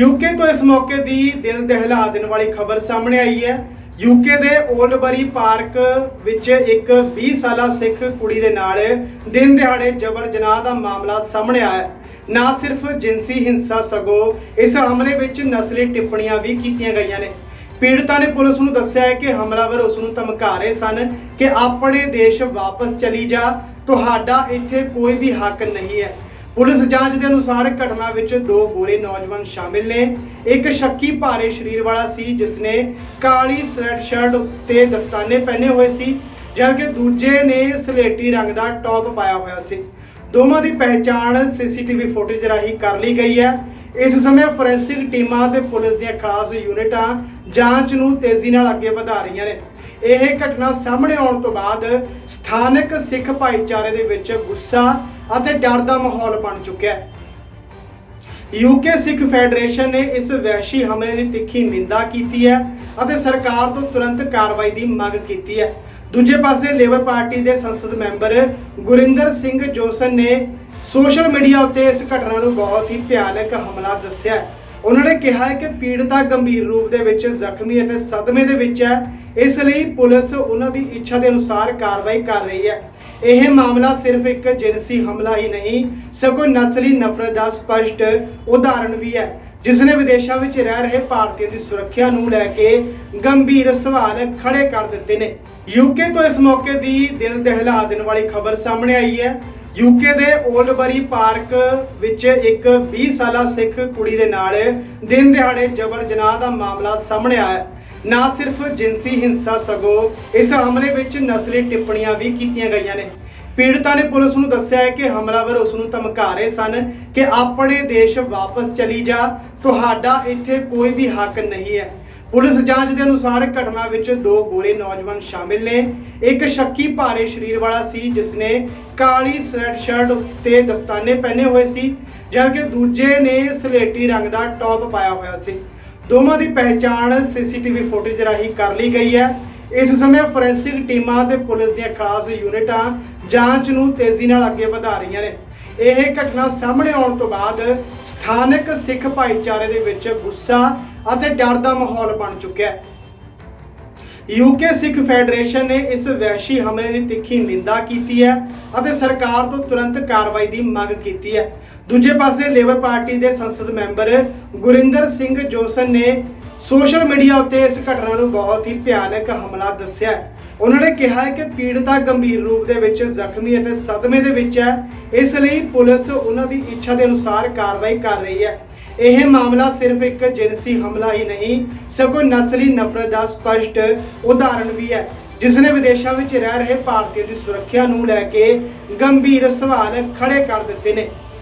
UK ਤੋਂ ਇਸ ਮੌਕੇ ਦੀ ਦਿਲ ਦਹਿਲਾ ਦੇਣ ਵਾਲੀ ਖਬਰ ਸਾਹਮਣੇ ਆਈ ਹੈ। ਯੂਕੇ ਦੇ ਓਲਡਬਰੀ ਪਾਰਕ ਵਿੱਚ ਇੱਕ 20 ਸਾਲਾ ਸਿੱਖ ਕੁੜੀ ਦੇ ਨਾਲ ਦਿਨ ਦਿਹਾੜੇ ਜਬਰ ਜਨਾਹ ਦਾ ਮਾਮਲਾ ਸਾਹਮਣੇ ਆਇਆ ਨਾ ਸਿਰਫ ਜਿੰਸੀ ਹਿੰਸਾ ਸਗੋਂ ਇਸ ਹਮਲੇ ਵਿੱਚ ਨਸਲੀ ਟਿੱਪਣੀਆਂ ਵੀ ਕੀਤੀਆਂ ਗਈਆਂ ਨੇ। ਪੀੜਤਾ ਨੇ ਪੁਲਿਸ ਨੂੰ ਦੱਸਿਆ ਹੈ ਕਿ ਹਮਲਾਵਰ ਉਸ ਨੂੰ ਧਮਕਾ ਰਹੇ ਸਨ ਕਿ ਆਪਣੇ ਦੇਸ਼ ਵਾਪਸ ਚਲੀ ਜਾ, ਤੁਹਾਡਾ ਇੱਥੇ ਕੋਈ ਵੀ ਹੱਕ ਨਹੀਂ ਹੈ। ਪੁਲਿਸ ਜਾਂਚ ਦੇ ਅਨੁਸਾਰ ਘਟਨਾ ਵਿੱਚ ਦੋ ਗੋਰੇ ਨੌਜਵਾਨ ਸ਼ਾਮਿਲ ਨੇ। ਇੱਕ ਸ਼ੱਕੀ ਭਾਰੇ ਸਰੀਰ ਵਾਲਾ ਸੀ, ਜਿਸ ਨੇ ਕਾਲੀ ਸਵੈਟ ਸ਼ਰਟ ਉੱਤੇ ਦਸਤਾਨੇ ਪਹਿਨੇ ਹੋਏ ਸੀ, ਜਦਕਿ ਦੂਜੇ ਨੇ ਸਲੇਟੀ ਰੰਗ ਦਾ ਟੌਪ ਪਾਇਆ ਹੋਇਆ ਸੀ। ਦੋਵਾਂ ਦੀ ਪਹਿਚਾਣ ਸੀਸੀਟੀਵੀ ਫੁਟੇਜ ਰਾਹੀਂ ਕਰ ਲਈ ਗਈ ਹੈ। ਇਸ ਸਮੇਂ ਫੋਰੈਂਸਿਕ ਟੀਮਾਂ ਤੇ ਪੁਲਿਸ ਦੀਆਂ ਖਾਸ ਯੂਨਿਟਾਂ ਜਾਂਚ ਨੂੰ ਤੇਜ਼ੀ ਨਾਲ ਅੱਗੇ ਵਧਾ ਰਹੀਆਂ ਨੇ। ਇਹ ਘਟਨਾ ਸਾਹਮਣੇ ਆਉਣ ਤੋਂ ਬਾਅਦ ਸਥਾਨਕ ਸਿੱਖ ਭਾਈਚਾਰੇ ਦੇ ਵਿੱਚ ਗੁੱਸਾ ਅਤੇ ਡਰ ਦਾ ਮਾਹੌਲ ਬਣ ਚੁੱਕਿਆ ਹੈ। ਯੂਕੇ ਸਿੱਖ ਫੈਡਰੇਸ਼ਨ ਨੇ ਇਸ ਵਹਿਸ਼ੀ ਹਮਲੇ ਦੀ ਤਿੱਖੀ ਨਿੰਦਾ ਕੀਤੀ ਹੈ ਅਤੇ ਸਰਕਾਰ ਤੋਂ ਤੁਰੰਤ ਕਾਰਵਾਈ ਦੀ ਮੰਗ ਕੀਤੀ ਹੈ। ਦੂਜੇ ਪਾਸੇ ਲੇਬਰ ਪਾਰਟੀ ਦੇ ਸੰਸਦ ਮੈਂਬਰ ਗੁਰਿੰਦਰ ਸਿੰਘ ਜੋਸਨ ਨੇ ਸੋਸ਼ਲ ਮੀਡੀਆ ਉੱਤੇ ਇਸ ਘਟਨਾ ਨੂੰ ਬਹੁਤ ਹੀ ਭਿਆਨਕ ਹਮਲਾ ਦੱਸਿਆ ਉਹਨਾਂ ਨੇ ਕਿਹਾ ਹੈ ਕਿ ਪੀੜਤਾ ਗੰਭੀਰ ਰੂਪ ਦੇ ਵਿੱਚ ਜ਼ਖਮੀ ਅਤੇ ਸਦਮੇ ਦੇ ਵਿੱਚ ਹੈ। ਇਸ ਲਈ ਪੁਲਿਸ ਉਹਨਾਂ ਦੀ ਇੱਛਾ ਦੇ ਅਨੁਸਾਰ ਕਾਰਵਾਈ ਕਰ ਰਹੀ ਹੈ। ਇਹ ਮਾਮਲਾ ਸਿਰਫ ਇੱਕ ਜਿਨਸੀ ਹਮਲਾ ਹੀ ਨਹੀਂ, ਸਗੋਂ ਨਸਲੀ ਨਫ਼ਰਤ ਦਾ ਸਪਸ਼ਟ ਉਦਾਹਰਣ ਵੀ ਹੈ, ਜਿਸ ਨੇ ਵਿਦੇਸ਼ਾਂ ਵਿੱਚ ਰਹਿ ਰਹੇ ਭਾਰਤੀਆਂ ਦੀ ਸੁਰੱਖਿਆ ਨੂੰ ਲੈ ਕੇ ਗੰਭੀਰ ਸਵਾਲ ਖੜੇ ਕਰ ਦਿੱਤੇ ਨੇ। ਯੂਕੇ ਤੋਂ ਇਸ ਮੌਕੇ ਦੀ ਦਿਲ ਦਹਿਲਾ ਦੇਣ ਵਾਲੀ ਖਬਰ ਸਾਹਮਣੇ ਆਈ ਹੈ। ਯੂਕੇ ਦੇ ਓਲਡਬਰੀ ਪਾਰਕ ਵਿੱਚ ਇੱਕ 20 ਸਾਲਾ ਸਿੱਖ ਕੁੜੀ ਦੇ ਨਾਲ ਦਿਨ ਦਿਹਾੜੇ ਜਬਰ ਜਨਾਹ ਦਾ ਮਾਮਲਾ ਸਾਹਮਣੇ ਆਇਆ ਨਾ ਸਿਰਫ ਜਿੰਸੀ ਹਿੰਸਾ ਸਗੋਂ ਇਸ ਹਮਲੇ ਵਿੱਚ ਨਸਲੀ ਟਿੱਪਣੀਆਂ ਵੀ ਕੀਤੀਆਂ ਗਈਆਂ ਨੇ। ਪੀੜਤਾ ਨੇ ਪੁਲਿਸ ਨੂੰ ਦੱਸਿਆ ਹੈ ਕਿ ਹਮਲਾਵਰ ਉਸ ਨੂੰ ਧਮਕਾ ਰਹੇ ਸਨ ਕਿ ਆਪਣੇ ਦੇਸ਼ ਵਾਪਸ ਚਲੀ ਜਾ, ਤੁਹਾਡਾ ਇੱਥੇ ਕੋਈ ਵੀ ਹੱਕ ਨਹੀਂ ਹੈ। ਪੁਲਿਸ ਜਾਂਚ ਦੇ ਅਨੁਸਾਰ ਘਟਨਾ ਵਿੱਚ ਦੋ ਗੋਰੇ ਨੌਜਵਾਨ ਸ਼ਾਮਿਲ ਨੇ। ਇੱਕ ਸ਼ੱਕੀ ਭਾਰੇ ਸਰੀਰ ਵਾਲਾ ਸੀ ਜਿਸ ਨੇ ਕਾਲੀ ਸਵੈਟ ਸ਼ਰਟ 'ਤੇ ਦਸਤਾਨੇ ਪਹਿਨੇ ਹੋਏ ਸੀ, ਜਦਕਿ ਦੂਜੇ ਨੇ ਸਲੇਟੀ ਰੰਗ ਦਾ ਟੌਪ ਪਾਇਆ ਹੋਇਆ ਸੀ। ਦੋਵਾਂ ਦੀ ਪਹਿਚਾਣ ਸੀਸੀਟੀਵੀ ਫੁਟੇਜ ਰਾਹੀਂ ਕਰ ਲਈ ਗਈ ਹੈ। ਇਸ ਸਮੇਂ ਫੋਰੈਂਸਿਕ ਟੀਮਾਂ ਤੇ ਪੁਲਿਸ ਦੀਆਂ ਖਾਸ ਯੂਨਿਟਾਂ ਜਾਂਚ ਨੂੰ ਤੇਜ਼ੀ ਨਾਲ ਅੱਗੇ ਵਧਾ ਰਹੀਆਂ ਨੇ। ਇਹ ਘਟਨਾ ਸਾਹਮਣੇ ਆਉਣ ਤੋਂ ਬਾਅਦ ਸਥਾਨਕ ਸਿੱਖ ਭਾਈਚਾਰੇ ਦੇ ਵਿੱਚ ਗੁੱਸਾ ਅਤੇ ਡਰ ਦਾ ਮਾਹੌਲ ਬਣ ਚੁੱਕਿਆ ਹੈ। ਯੂਕੇ ਸਿੱਖ ਫੈਡਰੇਸ਼ਨ ਨੇ ਇਸ ਵਹਿਸ਼ੀ ਹਮਲੇ ਦੀ ਤਿੱਖੀ ਨਿੰਦਾ ਕੀਤੀ ਹੈ ਅਤੇ ਸਰਕਾਰ ਤੋਂ ਤੁਰੰਤ ਕਾਰਵਾਈ ਦੀ ਮੰਗ ਕੀਤੀ ਹੈ। ਦੂਜੇ ਪਾਸੇ ਲੇਬਰ ਪਾਰਟੀ ਦੇ ਸੰਸਦ ਮੈਂਬਰ ਗੁਰਿੰਦਰ ਸਿੰਘ ਜੋਸਨ ਨੇ ਸੋਸ਼ਲ ਮੀਡੀਆ ਉੱਤੇ ਇਸ ਘਟਨਾ ਨੂੰ ਬਹੁਤ ਹੀ ਭਿਆਨਕ ਹਮਲਾ ਦੱਸਿਆ ਉਹਨਾਂ ਨੇ ਕਿਹਾ ਹੈ ਕਿ ਪੀੜਤਾ ਗੰਭੀਰ ਰੂਪ ਦੇ ਵਿੱਚ, ਜ਼ਖਮੀ ਅਤੇ ਸਦਮੇ ਦੇ ਵਿੱਚ ਹੈ। ਇਸ ਲਈ ਪੁਲਿਸ ਉਹਨਾਂ ਦੀ ਇੱਛਾ ਦੇ ਅਨੁਸਾਰ ਕਾਰਵਾਈ ਕਰ ਰਹੀ ਹੈ। ਇਹ ਮਾਮਲਾ ਸਿਰਫ ਇੱਕ ਜਿਨਸੀ ਹਮਲਾ ਹੀ ਨਹੀਂ, ਸਗੋਂ ਨਸਲੀ ਨਫ਼ਰਤ ਦਾ ਸਪਸ਼ਟ ਉਦਾਹਰਣ ਵੀ ਹੈ, ਜਿਸ ਨੇ ਵਿਦੇਸ਼ਾਂ ਵਿੱਚ ਰਹਿ ਰਹੇ ਭਾਰਤੀਆਂ ਦੀ ਸੁਰੱਖਿਆ ਨੂੰ ਲੈ ਕੇ ਗੰਭੀਰ ਸਵਾਲ ਖੜੇ ਕਰ ਦਿੱਤੇ ਨੇ।